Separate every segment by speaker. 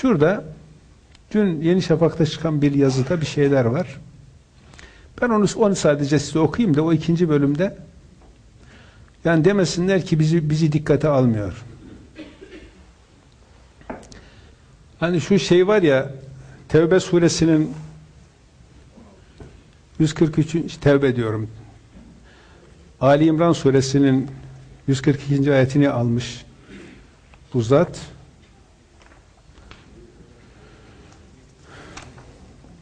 Speaker 1: Şurada dün Yeni Şafak'ta çıkan bir yazıda bir şeyler var. Ben onu, onu sadece size okuyayım da o ikinci bölümde yani demesinler ki bizi bizi dikkate almıyor. Hani şu şey var ya Tevbe suresinin 143. Tevbe diyorum. Ali İmran suresinin 142. ayetini almış bu zat.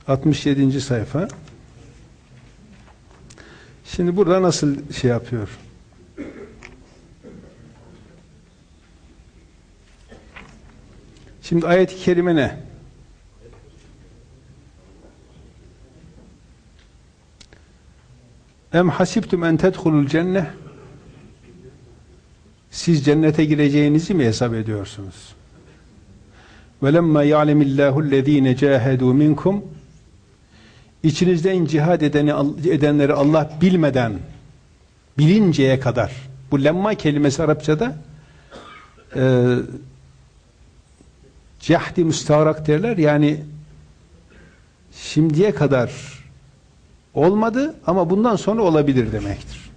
Speaker 1: 67. sayfa. Şimdi burada nasıl şey yapıyor? Şimdi ayet-i kerime ne? Em hasibtum en tedhulul cenneh Siz cennete gireceğinizi mi hesap ediyorsunuz? وَلَمَّا يَعْلَمِ اللّٰهُ الَّذ۪ينَ جَاهَدُوا مِنْكُمْ İçinizden cihad edeni, edenleri Allah bilmeden, bilinceye kadar, bu lemma kelimesi Arapçada e, cehdi müstaharak derler, yani şimdiye kadar olmadı ama bundan sonra olabilir demektir.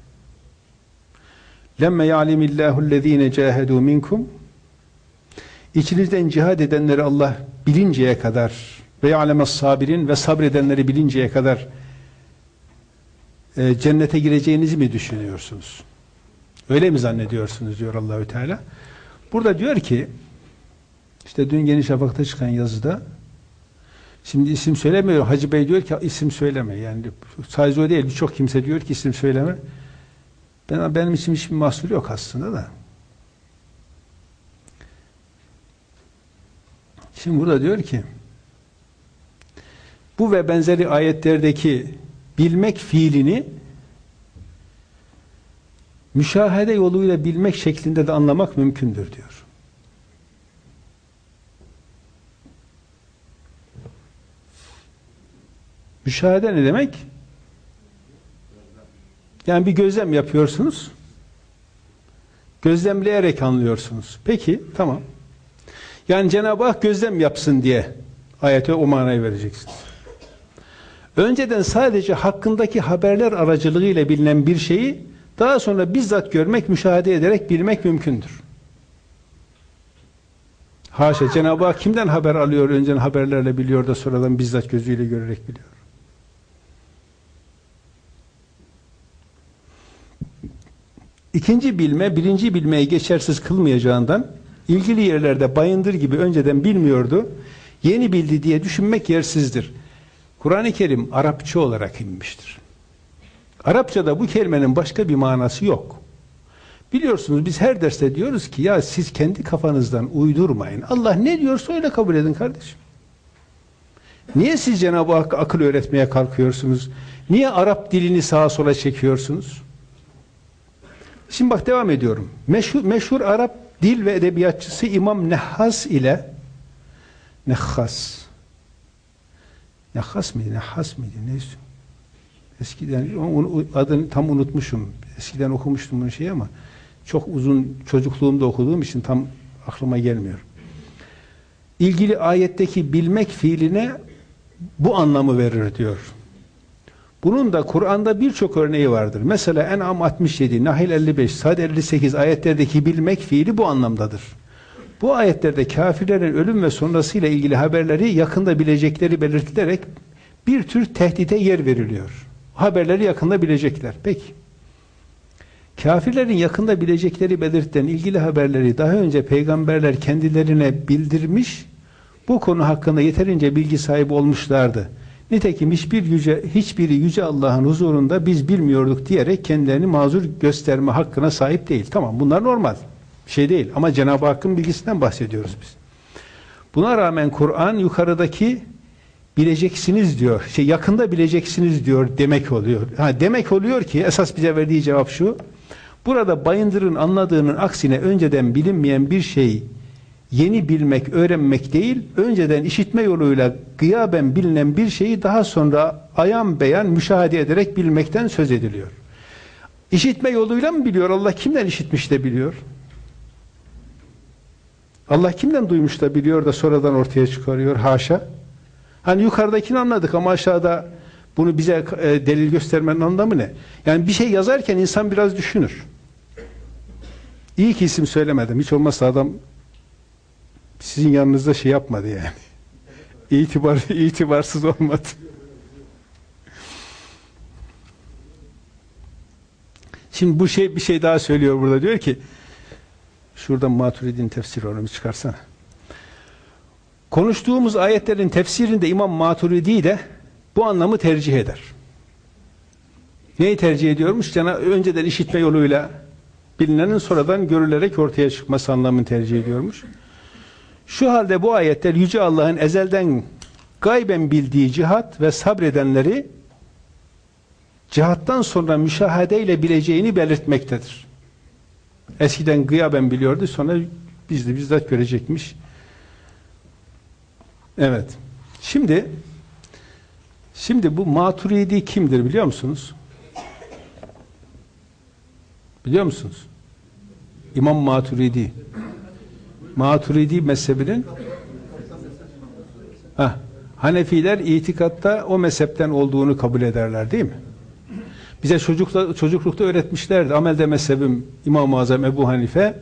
Speaker 1: Lemme ya'limillahu allazine cahadu minkum İçinizden cihad edenleri Allah bilinceye kadar ve ya'lemes sabirin ve sabredenleri bilinceye kadar e, cennete gireceğinizi mi düşünüyorsunuz? Öyle mi zannediyorsunuz diyor Allahü Teala. Burada diyor ki işte dün Yeni Şafak'ta çıkan yazıda Şimdi isim söylemiyor. Hacı Bey diyor ki isim söyleme. Yani sadece o değil. Birçok kimse diyor ki isim söyleme. Ben, benim için hiçbir mahsur yok aslında da. Şimdi burada diyor ki bu ve benzeri ayetlerdeki bilmek fiilini müşahede yoluyla bilmek şeklinde de anlamak mümkündür diyor. Müşahede ne demek? Yani bir gözlem yapıyorsunuz. Gözlemleyerek anlıyorsunuz. Peki, tamam. Yani Cenab-ı Hak gözlem yapsın diye ayete o manayı vereceksiniz. Önceden sadece hakkındaki haberler aracılığıyla bilinen bir şeyi daha sonra bizzat görmek, müşahede ederek bilmek mümkündür. Haşa Cenab-ı Hak kimden haber alıyor? Önceden haberlerle biliyor da sonradan bizzat gözüyle görerek biliyor. İkinci bilme, birinci bilmeyi geçersiz kılmayacağından ilgili yerlerde bayındır gibi önceden bilmiyordu. Yeni bildi diye düşünmek yersizdir. Kur'an-ı Kerim Arapça olarak inmiştir. Arapçada bu kelimenin başka bir manası yok. Biliyorsunuz biz her derste diyoruz ki ya siz kendi kafanızdan uydurmayın. Allah ne diyorsa öyle kabul edin kardeşim. Niye siz Cenab-ı Hakk'a akıl öğretmeye kalkıyorsunuz? Niye Arap dilini sağa sola çekiyorsunuz? Şimdi bak devam ediyorum. Meşhur, meşhur Arap dil ve edebiyatçısı İmam Nehhas ile Nehhas Nehhas mıydı? Nehhas mıydı? Neyse. Eskiden onu, adını tam unutmuşum. Eskiden okumuştum bunu şey ama çok uzun çocukluğumda okuduğum için tam aklıma gelmiyor. İlgili ayetteki bilmek fiiline bu anlamı verir diyor. Bunun da Kur'an'da birçok örneği vardır. Mesela En'am 67, Nahil 55, Sad 58 ayetlerdeki bilmek fiili bu anlamdadır. Bu ayetlerde kafirlerin ölüm ve sonrasıyla ilgili haberleri yakında bilecekleri belirtilerek bir tür tehdite yer veriliyor. Haberleri yakında bilecekler. Peki. Kafirlerin yakında bilecekleri belirtilen ilgili haberleri daha önce peygamberler kendilerine bildirmiş, bu konu hakkında yeterince bilgi sahibi olmuşlardı. Nitekim hiçbir yüce, hiçbiri yüce Allah'ın huzurunda biz bilmiyorduk diyerek kendilerini mazur gösterme hakkına sahip değil. Tamam bunlar normal. Şey değil ama Cenab-ı Hakk'ın bilgisinden bahsediyoruz biz. Buna rağmen Kur'an yukarıdaki bileceksiniz diyor. Şey yakında bileceksiniz diyor demek oluyor. Ha demek oluyor ki esas bize verdiği cevap şu. Burada Bayındır'ın anladığının aksine önceden bilinmeyen bir şey yeni bilmek, öğrenmek değil, önceden işitme yoluyla gıyaben bilinen bir şeyi daha sonra ayan beyan müşahede ederek bilmekten söz ediliyor. İşitme yoluyla mı biliyor? Allah kimden işitmiş de biliyor? Allah kimden duymuş da biliyor da sonradan ortaya çıkarıyor haşa. Hani yukarıdakini anladık ama aşağıda bunu bize e, delil göstermenin anlamı ne? Yani bir şey yazarken insan biraz düşünür. İyi ki isim söylemedim. Hiç olmazsa adam sizin yanınızda şey yapmadı yani. İtibar, itibarsız olmadı. Şimdi bu şey bir şey daha söylüyor burada. Diyor ki şuradan Maturidi'nin tefsiri onu çıkarsana. Konuştuğumuz ayetlerin tefsirinde İmam Maturidi de bu anlamı tercih eder. Neyi tercih ediyormuş? Cana önceden işitme yoluyla bilinenin sonradan görülerek ortaya çıkması anlamını tercih ediyormuş. Şu halde bu ayetler Yüce Allah'ın ezelden gayben bildiği cihat ve sabredenleri cihattan sonra müşahedeyle bileceğini belirtmektedir. Eskiden gıyaben biliyordu sonra biz de bizzat görecekmiş. Evet. Şimdi şimdi bu Maturidi kimdir biliyor musunuz? Biliyor musunuz? İmam Maturidi. Maturidi mezhebinin Heh, Hanefiler itikatta o mezhepten olduğunu kabul ederler değil mi? Bize çocukla, çocuklukta öğretmişlerdi. Amelde mezhebim İmam-ı Azam Ebu Hanife,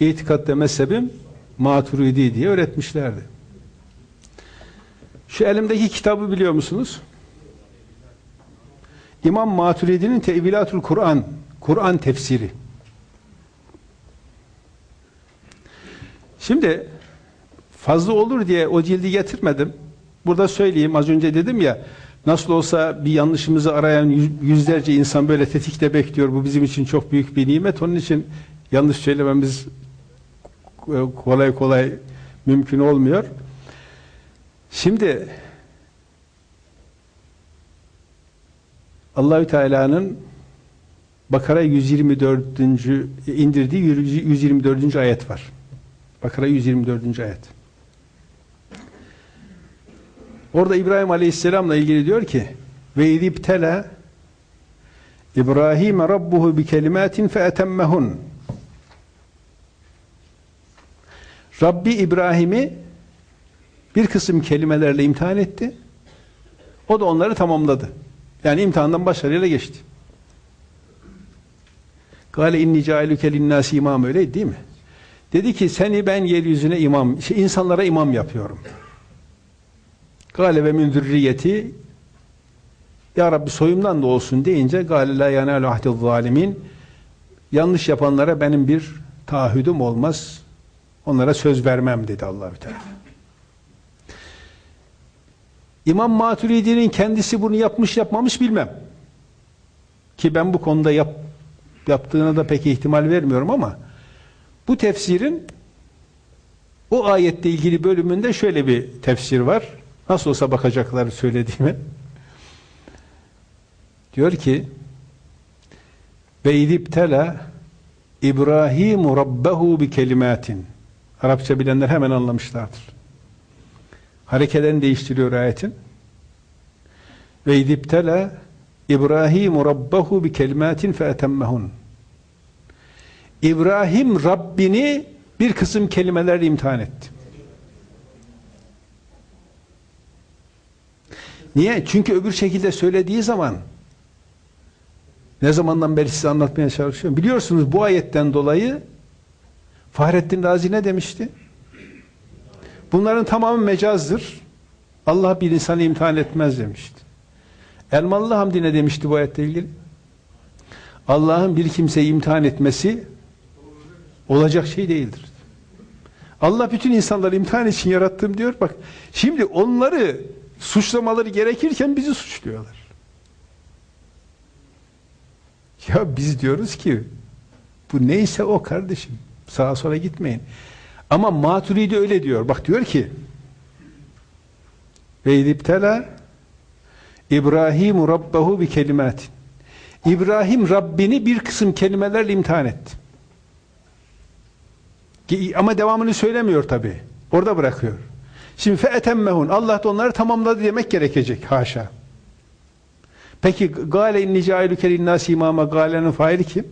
Speaker 1: itikatta mezhebim Maturidi diye öğretmişlerdi. Şu elimdeki kitabı biliyor musunuz? İmam Maturidi'nin Tevilatul Kur'an, Kur'an tefsiri. Şimdi fazla olur diye o cildi getirmedim. Burada söyleyeyim az önce dedim ya nasıl olsa bir yanlışımızı arayan yüzlerce insan böyle tetikte bekliyor. Bu bizim için çok büyük bir nimet. Onun için yanlış söylememiz kolay kolay mümkün olmuyor. Şimdi Allahü Teala'nın Bakara 124. indirdiği 124. ayet var. Bakara 124. ayet. Orada İbrahim Aleyhisselam'la ilgili diyor ki ve idibtela İbrahim rabbuhu bi kelimatin fe etemmehun Rabbi İbrahim'i bir kısım kelimelerle imtihan etti. O da onları tamamladı. Yani imtihandan başarıyla geçti. Gale inni cailuke linnâsi imam öyle değil mi? Dedi ki seni ben yeryüzüne imam, şey, insanlara imam yapıyorum. Gale ve min zürriyeti Ya Rabbi soyumdan da olsun deyince gale la yanalu ahdil zalimin yanlış yapanlara benim bir taahhüdüm olmaz. Onlara söz vermem dedi Allahü Teala. İmam Maturidi'nin kendisi bunu yapmış yapmamış bilmem. Ki ben bu konuda yap, yaptığına da pek ihtimal vermiyorum ama bu tefsirin o ayette ilgili bölümünde şöyle bir tefsir var. Nasıl olsa bakacaklar söylediğime. Diyor ki ve idiptela İbrahim rabbehu bi kelimatin. Arapça bilenler hemen anlamışlardır. Harekelerini değiştiriyor ayetin. Ve idiptela İbrahim rabbehu bi kelimatin fe etemmehun. İbrahim Rabbini bir kısım kelimelerle imtihan etti. Niye? Çünkü öbür şekilde söylediği zaman ne zamandan beri size anlatmaya çalışıyorum. Biliyorsunuz bu ayetten dolayı Fahrettin Razi ne demişti? Bunların tamamı mecazdır. Allah bir insanı imtihan etmez demişti. Elmalı Hamdi ne demişti bu ayetle ilgili? Allah'ın bir kimseyi imtihan etmesi olacak şey değildir. Allah bütün insanları imtihan için yarattım diyor. Bak şimdi onları suçlamaları gerekirken bizi suçluyorlar. Ya biz diyoruz ki bu neyse o kardeşim. Sağa sola gitmeyin. Ama Maturidi öyle diyor. Bak diyor ki ve idiptela İbrahim Rabbahu bi kelimatin. İbrahim Rabbini bir kısım kelimelerle imtihan etti. Ama devamını söylemiyor tabi. Orada bırakıyor. Şimdi feetemmehun. Allah da onları tamamladı demek gerekecek. Haşa. Peki gale inni cailuke linnâsi imama galenin faili kim?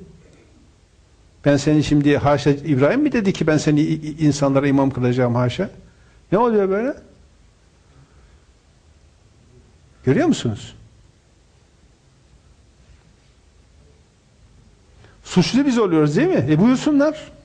Speaker 1: Ben seni şimdi haşa İbrahim mi dedi ki ben seni insanlara imam kılacağım haşa? Ne oluyor böyle? Görüyor musunuz? Suçlu biz oluyoruz değil mi? E buyursunlar.